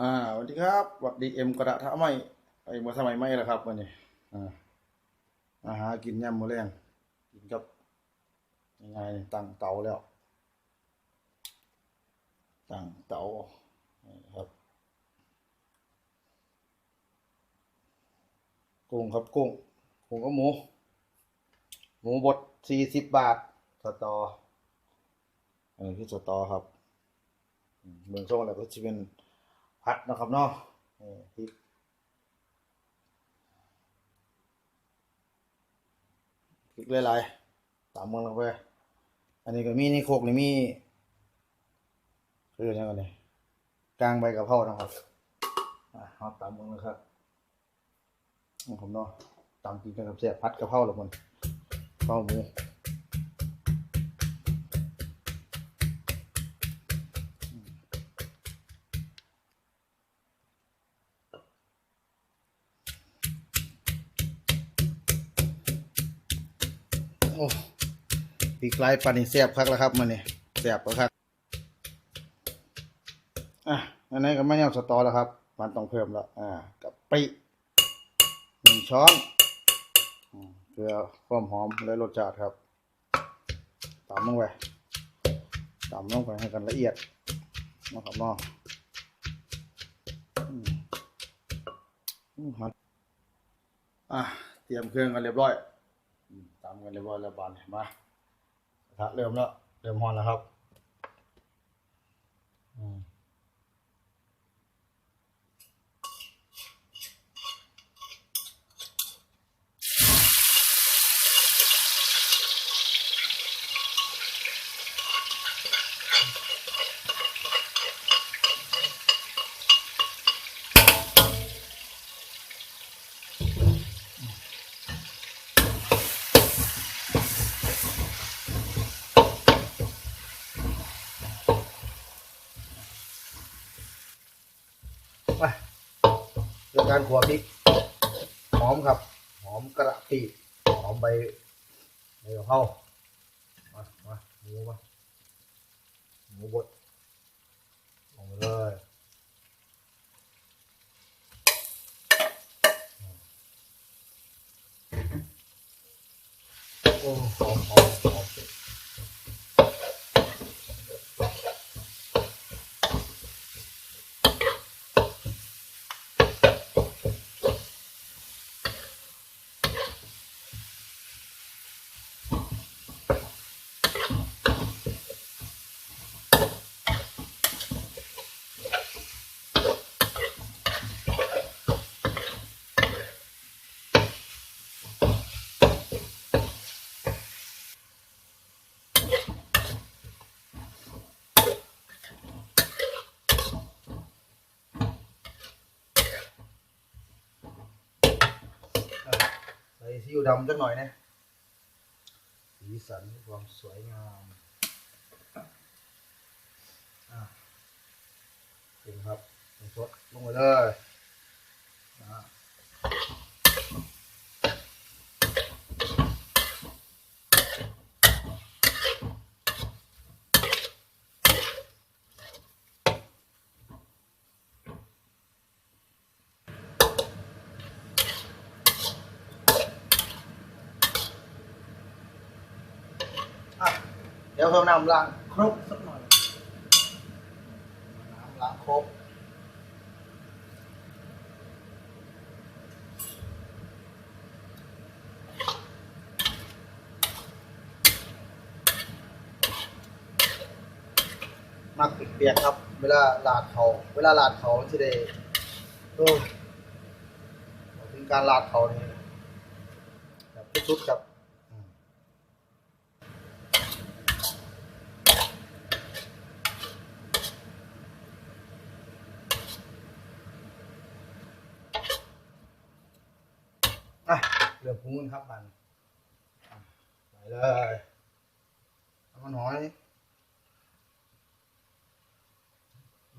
อ่าสวัสดีครับวัสดีเอ็มกระทะไม่ไอ้เมื่อสมัยไม่ละครับวันนี้อ่าอาหารกินยำมื้อแรงกินกับยังไงตั้งเตาแล้ว ตั้งเตานี่ครับกุ้งครับกุ้งกุ้งกับหมู หมูบดสี่สิบบาทสตออันนี้คือสตอครับเมืองช่วงอะไรก็จะเป็น พัดนะครับเนาะพริกพริกหลายๆตามมืองลงไปอันนี้ก็มีนี่โคกนี่มีคือยังไงนี่กลางใบกะเพรานะครับอะเอาตามมืองเลยครับของผมเนาะตามกินกันกับเสียพัดกะเพราหรอมันกะเพราหมู โอ้ปีกไล่ปลานี่แซ่บคักแล้วครับมันนี่แซ่บแล้วครับอะอันนี้ก็ไม่เอาสตอแล้วครับ มันต้องเพิ่มแล้ว อ่ากับปิหนึ่งช้อนอืมเพื่อความหอมและรสชาติครับตามลงไปตามลงไปให้กันละเอียดนะครับเนาะอืมอืมครับอะเตรียมเครื่องกันเรียบร้อย ตามกันเรียบร้อยแล้วบานเห็นไหมกระทะเริ่มแล้ว เริ่มฮอนแล้วครับ การขัวพริกหอมครับ หอมกระปิหอมใบใบกะเพรามามาหมูมาหมูบดลงไปเลยโอ้หอมหอมหอม ใส่ ซีอิ๊วดำสักหน่อยนะสีสันความสวยงามอะปรุงครับลงสดลงไปเลย ดี๋ยวเพิ่มน้ำล้างครกสักหน่อย น้ำล้างครกมักเปียกครับ เวลาลาดเขา เวลาลาดเขาที่ได้โอ้ถึงการลาดเขานี่แบบสุดๆครับอืมอะ เหลือพุงครับมันอะใส่เลยเอามาหน่อย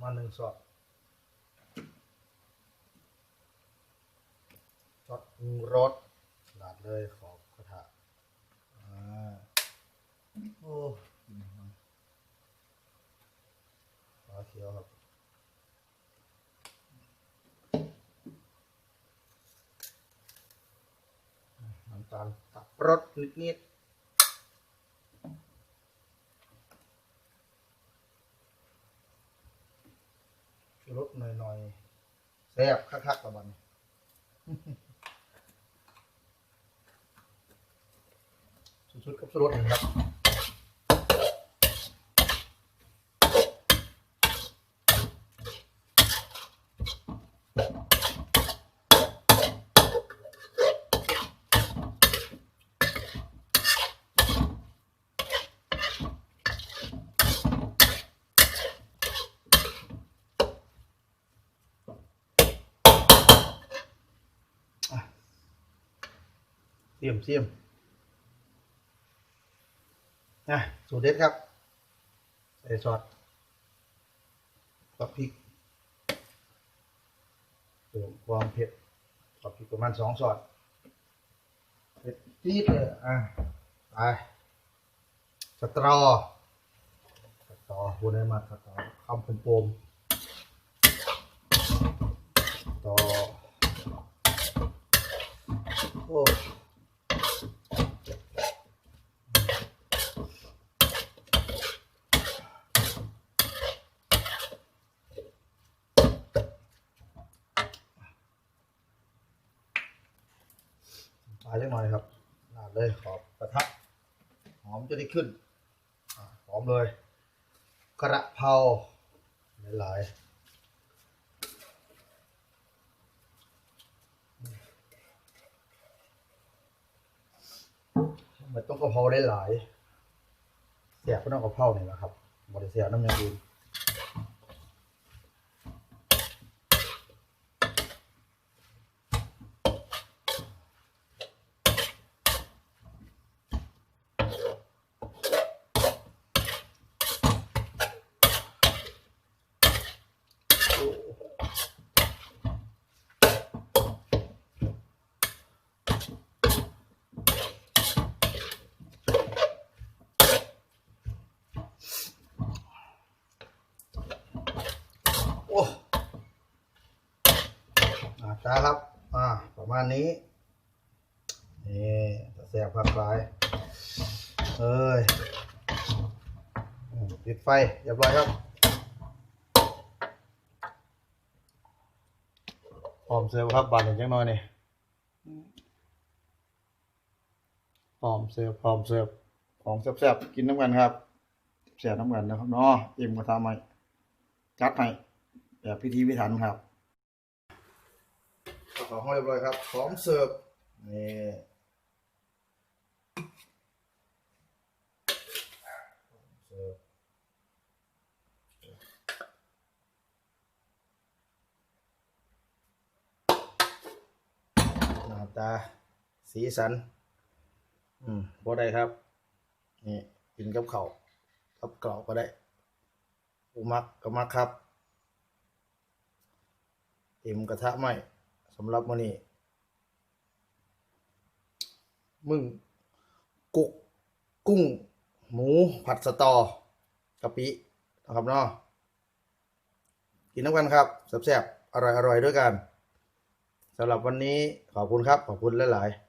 มาหนึ่งช็อตช็อตรุงรสลาดเลยขอบกระทะอ่าโอ้ฟ้าเขียวครับ การปรับรสนิดๆรสหน่อยๆแซ่บคักๆประมาณนี้สุดๆกับชูรสหนึ่งครับ เสียมเสียมนะสูตรเด็ดครับ ใส่ซอสกับพริกเติมความเผ็ดกับพริกประมาณสองซอสเผ็ดจี๊ดเลยอะไปสตรอสตรอพูดได้มาสตรอคำเป็นปมต่อโอ้ ปลาเล็กน้อยครับลาดเลย ขอบกระทะหอมจะได้ขึ้นหอมเลยกระเพราหลายๆมันต้องกระเพราหลายๆเสียบก็ต้องกระเพราเนี่ยแหละครับบริเสียบน้ำย่างอื่ อ้อาจ้าครับ อ่า ประมาณนี้ นี่แซ่บผักหลายเอ้ยปิดไฟเรียบร้อยครับพร้อมเสิร์ครับบานหนึ่งจังน้อยนี่พร้อมเสิร์ฟพร้อมเสิร์ฟของแซ่บๆกินน้ำกันครับแซ่บน้ำกันนะครับเนาะอิ่มกระทำไหมจัดให้ แบบพิธีพิถันครับของเรียบร้อยครับพร้อมเสิร์ฟนี่เสิร์ฟหน้าตา สีสัน อืมบ่ได้ครับ นี่กินกับเขากับเกล่าก็ได้อุมักก็มักครับ เอ็มกระทะไหมสำหรับวันนี้ มึงกุกกุ้ง หมูผัดสตอกะปินะครับเนาะกินน้ำกันครับแซ่บๆอร่อยๆด้วยกันสำหรับวันนี้ขอบคุณครับ ขอบคุณหลายๆ